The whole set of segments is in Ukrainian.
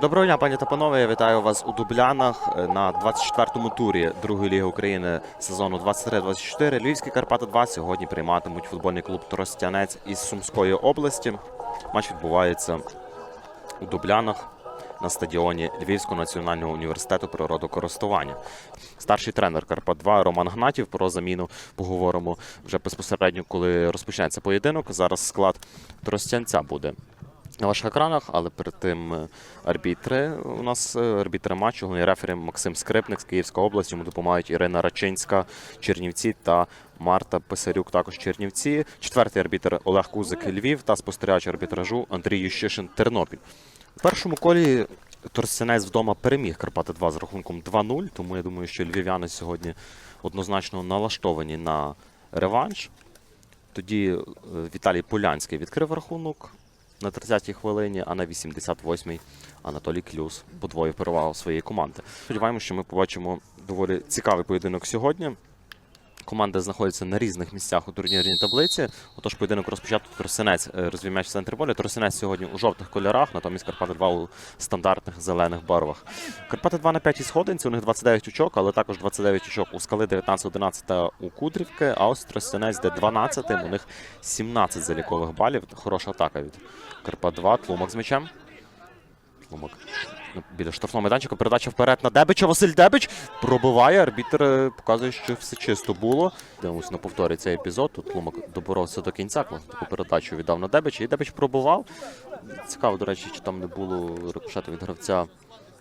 Доброго дня, пані та панове. Я вітаю вас у Дублянах е, на 24-му турі Другої ліги України сезону 23-24. Львівські Карпати 2 сьогодні прийматимуть футбольний клуб Тростянець із Сумської області. Матч відбувається у Дублянах на стадіоні Львівського національного університету природокористування. Старший тренер Карпат 2 Роман Гнатів. Про заміну поговоримо вже безпосередньо, коли розпочнеться поєдинок. Зараз склад Тростянця буде на ваших екранах, але перед тим е, арбітри у нас е, арбітри матчу, головний рефері Максим Скрипник з Київської області. Йому допомагають Ірина Рачинська, Чернівці та Марта Писарюк, також Чернівці. Четвертий арбітр Олег Кузик Львів та спостерігач арбітражу Андрій Ющишин Тернопіль. У першому колі Торсянець вдома переміг Карпати 2 з рахунком 2-0, тому я думаю, що львів'яни сьогодні однозначно налаштовані на реванш. Тоді е, Віталій Полянський відкрив рахунок на 30-й хвилині, а на 88-й Анатолій Клюс подвоїв перевагу своєї команди. Сподіваємося, що ми побачимо доволі цікавий поєдинок сьогодні. Команди знаходяться на різних місцях у турнірній таблиці. Отож, поєдинок розпочато Тросинець е, розвів м'яч в. Тросинець сьогодні у жовтих кольорах, натомість Карпати 2 у стандартних зелених барвах. Карпати 2 на п'ятій сходинці, у них 29 очок, але також 29 очок у скали 19-11 та у Кудрівки, а ось Тростянець, де 12, у них 17 залікових балів. Хороша атака від Карпат 2. Тлумак з м'ячем. Тлумак ну, біля штрафного майданчика. Передача вперед на Дебича. Василь Дебич пробиває. Арбітр е, показує, що все чисто було. Дивимось на повторі цей епізод. Тут Ломак доборовся до кінця. Таку передачу віддав на Дебича. І Дебич пробував. Цікаво, до речі, чи там не було рикошету від гравця.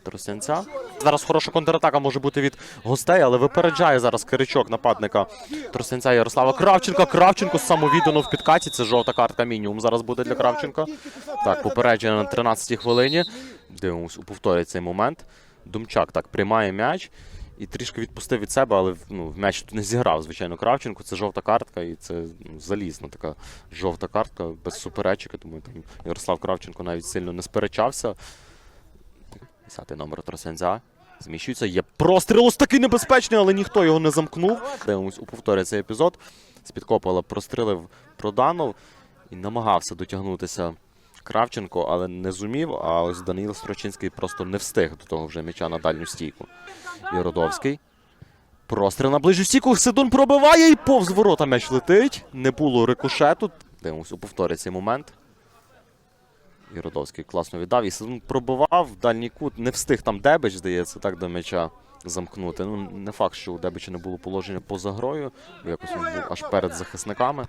Тростянця. Зараз хороша контратака може бути від гостей, але випереджає зараз Киричок нападника Тростянця Ярослава Кравченка. Кравченко самовіддано в підкаті. Це жовта картка мінімум зараз буде для Кравченка. Так, попередження на 13-й хвилині. Дивимось повторі цей момент. Думчак так приймає м'яч і трішки відпустив від себе, але ну, в м'яч тут не зіграв, звичайно, Кравченко. Це жовта картка, і це ну, залізна така жовта картка без суперечки. Тому там Ярослав Кравченко навіть сильно не сперечався. Десятий номер Тросенця. Зміщується. Є простріл ось такий небезпечний, але ніхто його не замкнув. Дивимось у повторі цей епізод. З-під Копола прострілив Проданов і намагався дотягнутися Кравченко, але не зумів. А ось Даниїл Строчинський просто не встиг до того вже м'яча на дальню стійку. І Родовський. Простріл на ближню стійку. Сидун пробиває і повз ворота м'яч летить. Не було рикошету. Дивимось у повторі цей момент. І класно віддав. І пробивав в дальній кут. Не встиг там Дебич, здається, так до м'яча замкнути. Ну, не факт, що у Дебича не було положення поза грою, бо якось він був аж перед захисниками.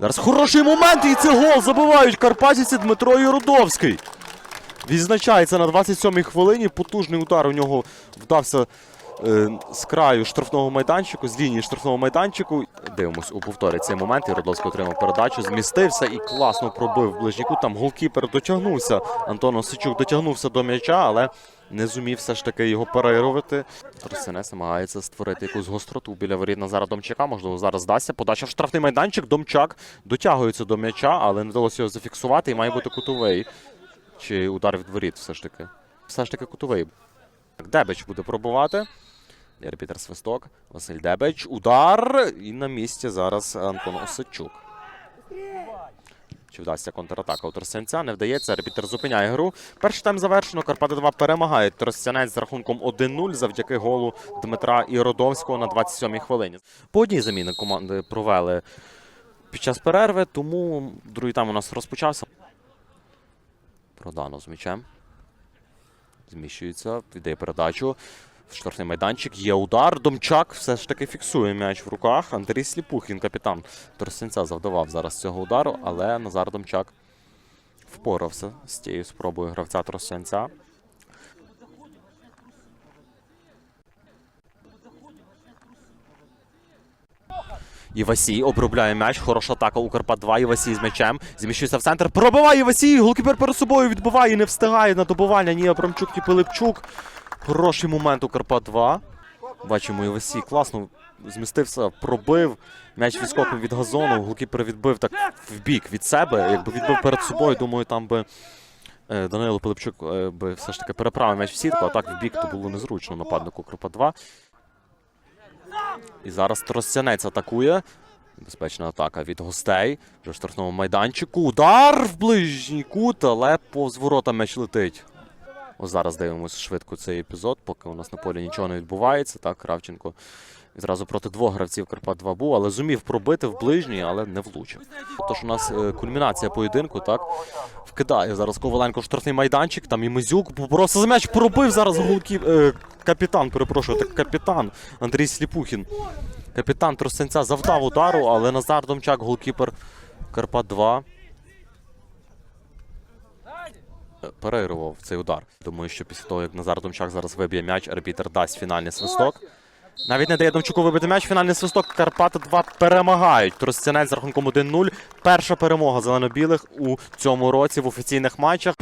Зараз хороший момент, і це гол забивають карпатівці Дмитро Єрудовський. Відзначається на 27-й хвилині. Потужний удар у нього вдався з краю штрафного майданчику, з лінії штрафного майданчику. Дивимось у повторі цей момент. Єрудовський отримав передачу, змістився і класно пробив ближній кут. Там голкіпер дотягнувся. Антон Осичук дотягнувся до м'яча, але не зумів все ж таки його перервати. Тросинець намагається створити якусь гостроту біля воріт Назара Домчака. Можливо, зараз здасться. Подача в штрафний майданчик. Домчак дотягується до м'яча, але не вдалося його зафіксувати. І має бути кутовий. Чи удар від воріт все ж таки. Все ж таки кутовий. Дебич буде пробувати. Арбітер Свисток. Василь Дебич. Удар. І на місці зараз Антон Осадчук. Чи вдасться контратака у Тростянця? Не вдається. Арбітер зупиняє гру. Перший тайм завершено. Карпати 2 перемагає. Тростянець з рахунком 1-0 завдяки голу Дмитра Іродовського на 27-й хвилині. По одній заміни команди провели під час перерви, тому другий тайм у нас розпочався. Продано з м'ячем. Зміщується, віддає передачу. Штрафний майданчик є удар. Домчак все ж таки фіксує м'яч в руках. Андрій Сліпухін, капітан Торсенця, завдавав зараз цього удару, але Назар Домчак впорався з тією спробою гравця Тросенця. Івасій обробляє м'яч. Хороша атака у Карпат 2. Івасій з м'ячем. Зміщується в центр. Пробиває Івасій. Голкіпер перед собою відбиває. Не встигає на добування. Ні Абрамчук, ні Пилипчук. Хороший момент у Карпат 2. Бачимо, Івасій класно змістився, пробив. М'яч відскокнув від газону. Голкіпер відбив так в бік від себе. Якби відбив перед собою, думаю, там би. е, Данило Пилипчук е, би все ж таки переправив м'яч в сітку, а так в бік то було незручно нападнику Карпат 2. І зараз Тростянець атакує. Небезпечна атака від гостей. Вже в штрафному майданчику. Удар в ближній кут, але повз ворота м'яч летить. Ось зараз дивимося швидко цей епізод, поки у нас на полі нічого не відбувається. Так, Кравченко відразу проти двох гравців Карпат 2 був, але зумів пробити в ближній, але не влучив. Тож у нас е, кульмінація поєдинку, так. Вкидає зараз Коваленко штрафний майданчик, там і Мизюк просто за м'яч пробив зараз голків. Е, капітан, перепрошую, так капітан Андрій Сліпухін. Капітан Тростянця завдав удару, але Назар Домчак, голкіпер Карпат 2. Переірвав цей удар. Думаю, що після того, як Назар Думчак зараз виб'є м'яч, арбітер дасть фінальний свисток. Навіть не дає Домчуку вибити м'яч. Фінальний свисток. Карпати 2 перемагають. Тростянець з рахунком 1-0. Перша перемога зелено-білих у цьому році в офіційних матчах.